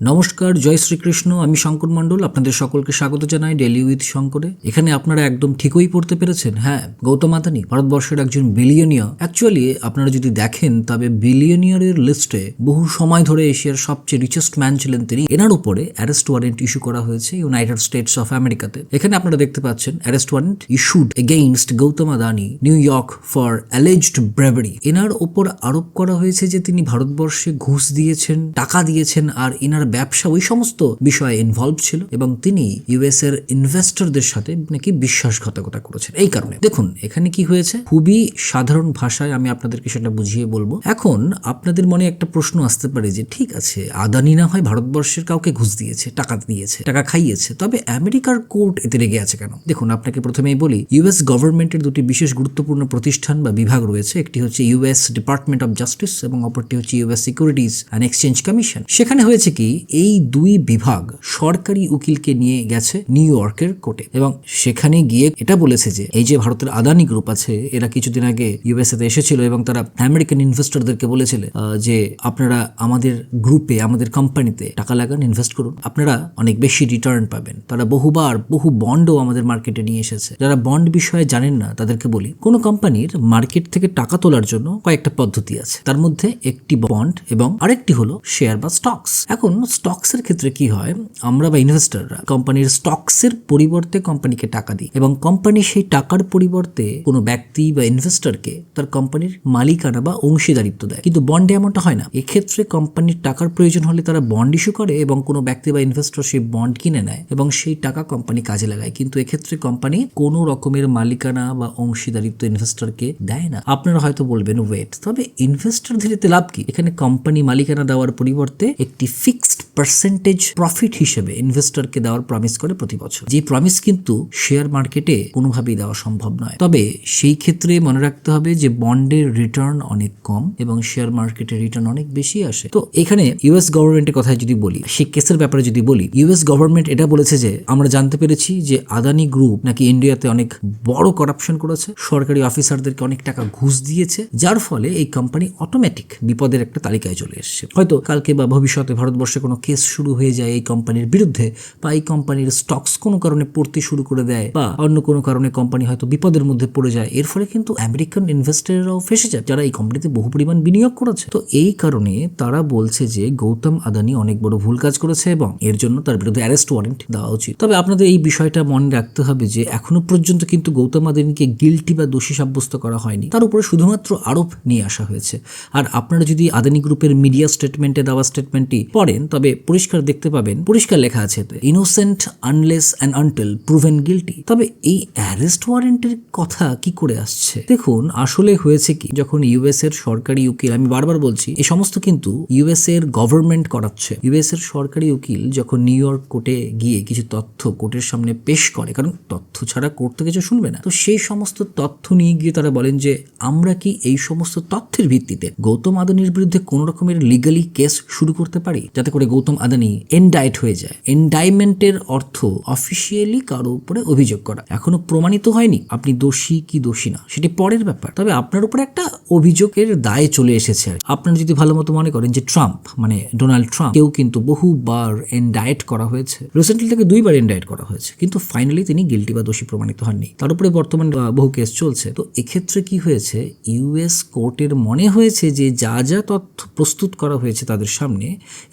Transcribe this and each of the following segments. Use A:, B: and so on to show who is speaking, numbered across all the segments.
A: নমস্কার, জয় শ্রীকৃষ্ণ, আমি শঙ্কর মণ্ডল, আপনাদের সকলকে স্বাগত জানাই ডেলি উইথ শঙ্করে। এখানে আপনারা একদম ঠিকই পড়তে পেরেছেন হ্যাঁ গৌতম আদানি, ভারতবর্ষের একজন বিলিয়নিয়ার অ্যাকচুয়ালি আপনারা যদি দেখেন, তবে বিলিয়নিয়ারের লিস্টে বহু সময় ধরে এশিয়ার সবচেয়ে রিচেস্ট ম্যান ছিলেন তিনি। এনার উপরে অ্যারেস্ট ওয়ারেন্ট ইস্যু করা হয়েছে ইউনাইটেড স্টেটস অফ আমেরিকাতে এখানে আপনারা দেখতে পাচ্ছেন arrest warrant issued against Gautam Adani New York for alleged bribery এনার ওপর আরোপ করা হয়েছে যে তিনি ভারতবর্ষে ঘুষ দিয়েছেন, টাকা দিয়েছেন, আর এনার ব্যবসা, ওই সমস্ত বিষয়ে ইনভলভ ছিল এবং তিনি ইউএস এর ইনভেস্টরদের সাথে নাকি বিশ্বাসঘাতকতা করেছেন। এই কারণে। দেখুন, এখানে কি হয়েছে? খুবই সাধারণ ভাষায় আমি আপনাদেরকে সেটা বুঝিয়ে বলব। এখন আপনাদের মনে একটা প্রশ্ন আসতে পারে যে, ঠিক আছে, আদানি না হয় ভারতবর্ষের কাউকে ঘুষ দিয়েছে, টাকা দিয়েছে, টাকা খাইয়েছে, তবে আমেরিকার কোর্ট এতে রেগে আছে কেন? দেখুন, আপনাকে প্রথমেই বলি ইউএস গভর্নমেন্টের দুটি বিশেষ গুরুত্বপূর্ণ প্রতিষ্ঠান বা বিভাগ রয়েছে। একটি হচ্ছে ইউএস ডিপার্টমেন্ট অফ জাস্টিস এবং অপরটি হচ্ছে US securities and exchange commission সেখানে হয়েছে কি এই দুই বিভাগ সরকারি উকিলকে নিয়ে গেছে নিউ ইয়র্কের কোর্টে। এবং সেখানে গিয়ে এটা বলেছে যে, এই যে ভারতের আদানি গ্রুপ আছে, এরা কিছুদিন আগে ইউএসএ তে এসেছিল এবং তারা আমেরিকান ইনভেস্টরদেরকে বলেছিল যে আপনারা আমাদের গ্রুপে, আমাদের কোম্পানিতে টাকা লাগান, ইনভেস্ট করুন। আপনারা অনেক বেশি রিটার্ন পাবেন। তারা বহুবার বহু বন্ডও আমাদের মার্কেটে নিয়ে এসেছে। যারা বন্ড বিষয়ে জানেন না, তাদেরকে বলি, কোনো কোম্পানির মার্কেট থেকে টাকা তোলার জন্য কয়েকটা পদ্ধতি আছে। তার মধ্যে একটি বন্ড এবং আরেকটি হলো শেয়ার বা স্টকস। এখন স্টকস এর ক্ষেত্রে কি হয়? আমরা বা ইনভেস্টররা কোম্পানির স্টকসের পরিবর্তে কোম্পানিকে টাকা দিই এবং কোম্পানি সেই টাকার পরিবর্তে কোনো ব্যক্তি বা ইনভেস্টরকে তার কোম্পানির মালিকানা বা অংশীদারিত্ব দেয়। কিন্তু বন্ডে এমনটা হয় না। এক্ষেত্রে কোম্পানির টাকার প্রয়োজন হলে তারা বন্ড ইস্যু করে এবং কোনো ব্যক্তি বা ইনভেস্টর সেই বন্ড কিনে নেয় এবং সেই টাকা কোম্পানি কাজে লাগায়। কিন্তু এক্ষেত্রে কোম্পানি কোনো রকমের মালিকানা বা অংশীদারিত্ব ইনভেস্টরকে দেয় না। আপনারা হয়তো বলবেন ওয়েট তবে ইনভেস্টর ধীরেতে লাভ কি? এখানে কোম্পানি মালিকানা দেওয়ার পরিবর্তে একটি ফিক্সড পার্সেন্টেজ প্রফিট হিসেবে ইনভেস্টরকে দেওয়ার প্রমিস করে প্রতি বছর। যে প্রমিস কিন্তু শেয়ার মার্কেটে কোনোভাবেই দেওয়া সম্ভব নয়। তবে সেই ক্ষেত্রে মনে রাখতে হবে যে বন্ডের রিটার্ন অনেক কম এবং শেয়ার মার্কেটের রিটার্ন অনেক বেশি আসে। তো এখানে ইউএস গভর্নমেন্টের কথা যদি বলি, সেই কেসের ব্যাপারে যদি বলি ইউএস গভর্নমেন্ট এটা বলেছে যে, আমরা জানতে পেরেছি যে আদানি গ্রুপ নাকি ইন্ডিয়াতে অনেক বড় করাপশন করেছে, সরকারি অফিসারদেরকে অনেক টাকা ঘুষ দিয়েছে, যার ফলে এই কোম্পানি অটোমেটিক বিপদের একটা তালিকায় চলে এসেছে। হয়তো কালকে বা ভবিষ্যতে ভারতবর্ষে কোনো কেস শুরু হয়ে যায় এই কোম্পানির বিরুদ্ধে বা এই কোম্পানির স্টকস কোনো কারণে পড়তে শুরু করে দেয় বা অন্য কোনো কারণে কোম্পানি হয়তো বিপদের মধ্যে পড়ে যায়। এর ফলে কিন্তু আমেরিকান ইনভেস্টররাও ফেসে যায় যারা এই কোম্পানিতে বহু পরিমাণ বিনিয়োগ করেছে। তো এই কারণে তারা বলছে যে গৌতম আদানি অনেক বড় ভুল কাজ করেছে এবং এর জন্য তার বিরুদ্ধে অ্যারেস্ট ওয়ারেন্ট দেওয়া উচিত। তবে আপনাদের এই বিষয়টা মনে রাখতে হবে যে এখনও পর্যন্ত কিন্তু গৌতম আদানিকে গিলটি বা দোষী সাব্যস্ত করা হয়নি। তার উপরে শুধুমাত্র আরোপ নিয়ে আসা হয়েছে। আর আপনারা যদি আদানি গ্রুপের মিডিয়া স্টেটমেন্টে দেওয়া স্টেটমেন্টটি পড়েন তবে পরিষ্কার দেখতে পাবেন, পরিষ্কার লেখা আছে innocent unless and until proven guilty তবে এই অ্যারেস্ট ওয়ারেন্টের কথা কি করে আসছে? দেখুন, আসলে হয়েছে কি, যখন ইউএস এর সরকারি উকিল, আমি বারবার বলছি এই সমস্ত কিন্তু ইউএস এর গভর্নমেন্ট করাচ্ছে। ইউএস এর সরকারি উকিল যখন নিউ ইয়র্ক কোর্টে গিয়ে কিছু তথ্য কোর্টের সামনে পেশ করে, কারণ তথ্য ছাড়া কোর্ট তো কিছু শুনবে না, তো সেই সমস্ত তথ্য নিয়ে গিয়ে তারা বলেন যে, আমরা কি এই সমস্ত তথ্যের ভিত্তিতে গৌতম আদানির বিরুদ্ধে কোন রকমের লিগালি কেস শুরু করতে পারি? যাতে করে গৌতম আদানি এন্ডাইট হয়ে যায়। এন্ডাইমেন্টের অর্থ অফিসিয়ালি কারও উপরে অভিযোগ করা। এখনও প্রমাণিত হয়নি আপনি দোষী কি দোষী না। সেটি পরের ব্যাপার। তবে আপনার উপরে একটা অভিযোগের দায়ে চলে এসেছে আপনারা যদি ভালো মতো মনে করেন যে ট্রাম্প মানে ডোনাল্ড ট্রাম্প, কেউ কিন্তু বহুবার এন্ডায়েট করা হয়েছে। রিসেন্টলি তাকে দুইবার এন্ডায়েট করা হয়েছে। কিন্তু ফাইনালি তিনি গিলটি বা দোষী প্রমাণিত হননি। তার উপরে বর্তমান বহু কেস চলছে। তো এক্ষেত্রে কি হয়েছে? ইউএস কোর্টের মনে হয়েছে যে যা যা তথ্য প্রস্তুত করা হয়েছে তাদের সামনে,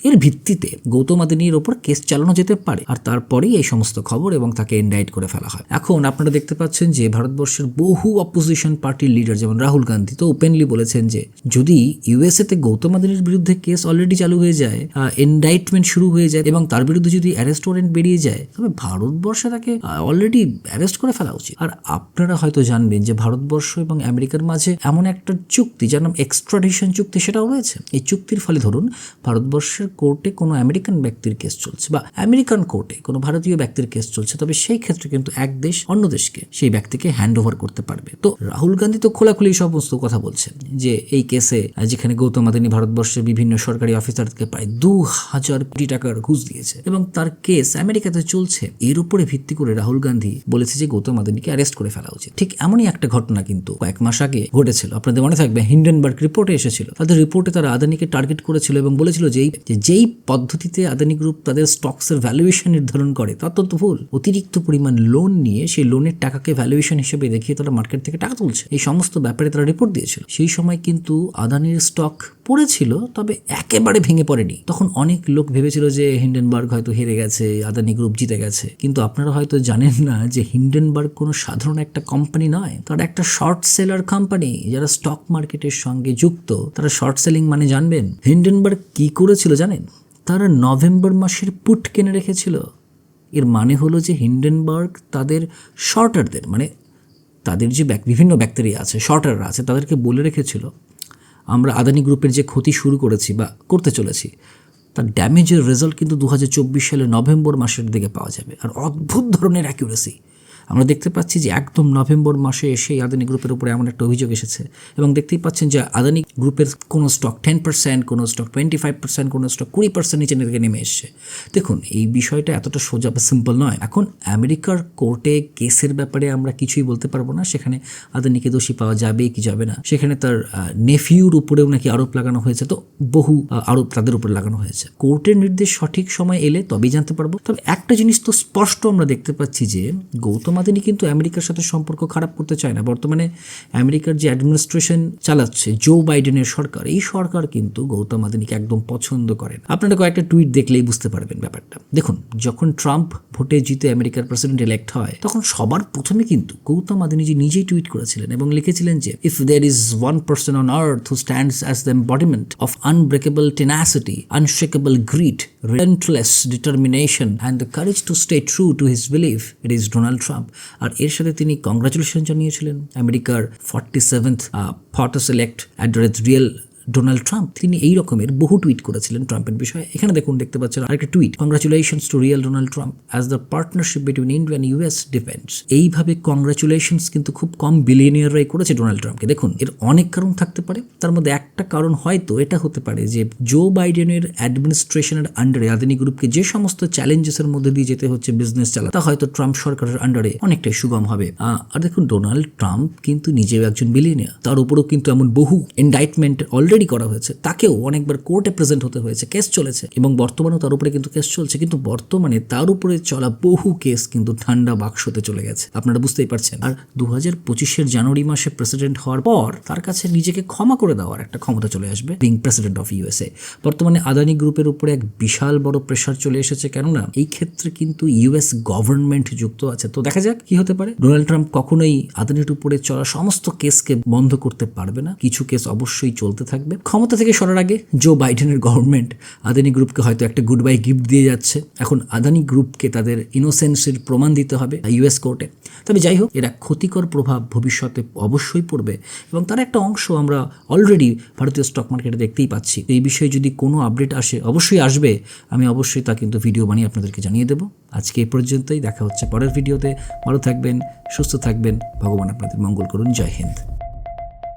A: এর ভিত্তিতে গৌতম আদানির ওপর কেস চালানো যেতে পারে, আর তারপরেই এই সমস্ত খবর এবং তাকে এন্ডাইট করে ফেলা হয়। এখন আপনারা দেখতে পাচ্ছেন যে ভারতবর্ষের বহু অপোজিশন পার্টির লিডার যেমন রাহুল গান্ধী, তো ওপেনলি বলেছেন যে যদি ইউএসএ তে গৌতম আদানির বিরুদ্ধে কেস অলরেডি চালু হয়ে যায় এন্ডাইটমেন্ট শুরু হয়ে যায় এবং তার বিরুদ্ধে যদি অ্যারেস্ট ওয়ারেন্ট বেরিয়ে যায়, তবে ভারতবর্ষে তাকে অলরেডি অ্যারেস্ট করে ফেলা উচিত। আর আপনারা হয়তো জানবেন যে ভারতবর্ষ এবং আমেরিকার মাঝে এমন একটা চুক্তি যার নাম এক্সট্রাডিশন চুক্তি সেটাও রয়েছে। এই চুক্তির ফলে ধরুন ভারতবর্ষের কোর্টে কোনো আমেরিকান ব্যক্তির কেস চলছে বা আমেরিকান কোর্টে কোনো ভারতীয় ব্যক্তির কেস চলছে, তবে সেই ক্ষেত্রে কিন্তু এক দেশ অন্য দেশকে সেই ব্যক্তিকে হ্যান্ড ওভার করতে পারবে। তো রাহুল গান্ধী তো খোলাখুলি সমস্ত কথা বলছেন যে এই কেসে যেখানে গৌতম আদানি ভারতবর্ষের বিভিন্ন সরকারি অফিসারকে প্রায় দু হাজার কোটি টাকার ঘুষ দিয়েছে এবং তার কেস আমেরিকাতে চলছে। এর উপরে ভিত্তি করে রাহুল গান্ধী বলেছে যে গৌতম আদানিকে অ্যারেস্ট করে ফেলা উচিত। ঠিক এমনই একটা ঘটনা কিন্তু কয়েক মাস আগে ঘটেছিল। আপনাদের মনে থাকবে, হিন্ডেনবার্গ রিপোর্টে এসেছিল। তাদের রিপোর্টে তারা আদানিকে টার্গেট করেছিল এবং বলেছিল যে যেই পদ্ধতিতে আদানি গ্রুপ তাদের স্টকসের ভ্যালুয়েশন নির্ধারণ করে, তা অত্যন্ত ভুল। অতিরিক্ত পরিমাণ লোন নিয়ে সেই লোনের টাকাকে ভ্যালুয়েশন হিসেবে দেখিয়ে তারা মার্কেট থেকে টাকা তুলছে। এই সমস্ত ব্যাপারে তারা রিপোর্ট দিয়েছিল। সেই সময় কিন্তু আদানির স্টক পড়েছিল, তবে একেবারে ভেঙে পড়েনি। তখন অনেক লোক ভেবেছিল যে হিন্ডেনবার্গ হয়তো হেরে গেছে, আদানি গ্রুপ জিতে গেছে। কিন্তু আপনারা হয়তো জানেন না যে হিন্ডেনবার্গ কোনো সাধারণ একটা কোম্পানি নয়। তারা একটা শর্ট সেলার কোম্পানি যারা স্টক মার্কেটের সঙ্গে যুক্ত। তারা শর্ট সেলিং মানে জানবেন। হিন্ডেনবার্গ কি করেছিল জানেন? তারা নভেম্বর মাসের পুট কিনে রেখেছিল। এর মানে হলো যে হিন্ডেনবার্গ তাদের শর্টারদের মানে তাদের যে বিভিন্ন ব্যাকটেরিয়া আছে, শর্টাররা আছে, তাদেরকে বলে রেখেছিল, আমরা আদানি গ্রুপের যে ক্ষতি শুরু করেছি বা করতে চলেছি, তার ড্যামেজের রেজাল্ট কিন্তু দু হাজার চব্বিশ সালে নভেম্বর মাসের দিকে পাওয়া যাবে। আর অদ্ভুত ধরনের অ্যাকিউরেসি আমরা দেখতে পাচ্ছি যে একদম নভেম্বর মাসে এসে আদানি গ্রুপের উপরে এমন একটা অভিযোগ এসেছে। এবং দেখতেই পাচ্ছেন যে আদানি গ্রুপের কোনো স্টক টেন পার্সেন্ট কোনো স্টক টোয়েন্টি ফাইভ পার্সেন্ট কোনো স্টক কুড়ি পার্সেন্ট নিচে দিকে নেমে এসছে। দেখুন, এই বিষয়টা এতটা সোজা বা সিম্পল নয়। এখন আমেরিকার কোর্টে কেসের ব্যাপারে আমরা কিছুই বলতে পারব না। সেখানে আদানিকে দোষী পাওয়া যাবে কি যাবে না। সেখানে তার নেফিউর উপরেও নাকি আরোপ লাগানো হয়েছে। তো বহু আরোপ তাদের উপরে লাগানো হয়েছে। কোর্টের নির্দেশ সঠিক সময় এলে তবেই জানতে পারব। তবে একটা জিনিস তো স্পষ্ট আমরা দেখতে পাচ্ছি যে গৌতম আদানি কিন্তু আমেরিকার সাথে সম্পর্ক খারাপ করতে চায় না। বর্তমানে আমেরিকার যে অ্যাডমিনিস্ট্রেশন চালাচ্ছে জো বাইডেনের সরকার, এই সরকার কিন্তু গৌতম আদানিকে একদম পছন্দ করেন আপনারা কয়েকটা টুইট দেখলেই বুঝতে পারবেন ব্যাপারটা। দেখুন, যখন ট্রাম্প ভোটে জিতে আমেরিকার প্রেসিডেন্ট ইলেক্ট হয়, তখন সবার প্রথমে কিন্তু গৌতম আদানিজি নিজেই টুইট করেছিলেন এবং লিখেছিলেন যে if there is one person on earth who stands as the embodiment of unbreakable tenacity unshakeable grit relentless determination and the courage to stay true to his belief, it is Donald Trump আর এর সাথে তিনি congratulation জানিয়েছিলেন। আমেরিকার forty seventh photo select at the rate real Donald Trump তিনি এই রকমের বহু tweet করেছিলেন ট্রাম্পের বিষয়ে। এখানে দেখুন, দেখতে পাচ্ছেন আরেকটা tweet congratulations to real Donald Trump as the partnership between India and US defence এইভাবে কংগ্রাচুলেশনস কিন্তু খুব কম বিলিয়নিয়াররাই করেছে ডোনাল্ড ট্রাম্পকে দেখুন, এর অনেক কারণ থাকতে পারে। তার মধ্যে একটা কারণ হয়তো এটা হতে পারে যে জো বাইডেনের অ্যাডমিনিস্ট্রেশনের আন্ডারে আদানি গ্রুপকে যে সমস্ত চ্যালেঞ্জেসের মধ্যে দিয়ে যেতে হচ্ছে বিজনেস চালা তা হয়তো ট্রাম্প সরকারের আন্ডারে অনেকটাই সুগম হবে। আর দেখুন ডোনাল্ড ট্রাম্প কিন্তু নিজেও একজন বিলিয়নিয়ার তার উপরেও কিন্তু এমন বহু ইন্ডাইটমেন্ট অলরেডি করা হয়েছে। তাকেও অনেকবার কোর্টে প্রেজেন্ট হতে হয়েছে। কেস চলেছে। এবং বর্তমানেও তার উপরে কিন্তু কেস চলছে। কিন্তু বর্তমানে তার উপরে চলা বহু কেস কিন্তু ঠান্ডা বাক্সতে চলে গেছে। আপনারা বুঝতেই পারছেন। আর দু হাজার পঁচিশের জানুয়ারি মাসে প্রেসিডেন্ট হওয়ার পর তার কাছে নিজেকে ক্ষমা করে দেওয়ার একটা ক্ষমতা চলে আসবে বিং প্রেসিডেন্ট অফ ইউএসএ বর্তমানে আদানি গ্রুপের উপরে এক বিশাল বড় প্রেশার চলে এসেছে। কেননা এই ক্ষেত্রে কিন্তু ইউএস গভর্নমেন্ট যুক্ত আছে। তো দেখা যাক কি হতে পারে। ডোনাল্ড ট্রাম্প কখনোই আদানির উপরে চলা সমস্ত কেসকে বন্ধ করতে পারবে না। কিছু কেস অবশ্যই চলতে থাকবে। ক্ষমতা থেকে সরার আগে জো বাইডেনের গভর্নমেন্ট আদানি গ্রুপকে হয়তো একটা গুড বাই গিফট দিয়ে যাচ্ছে। এখন আদানি গ্রুপকে তাদের ইনোসেন্সের প্রমাণ দিতে হবে ইউএস কোর্টে তবে যাই হোক, এরা ক্ষতিকর প্রভাব ভবিষ্যতে অবশ্যই পড়বে এবং তার একটা অংশ আমরা অলরেডি ভারতীয় স্টক মার্কেটে দেখতেই পাচ্ছি। এই বিষয়ে যদি কোনো আপডেট আসে, অবশ্যই আসবে। আমি অবশ্যই তা কিন্তু ভিডিও বানিয়ে আপনাদেরকে জানিয়ে দেবো। আজকে এই পর্যন্তই, দেখা হচ্ছে পরের ভিডিওতে ভালো থাকবেন, সুস্থ থাকবেন। ভগবান আপনাদের মঙ্গল করুন। জয় হিন্দ।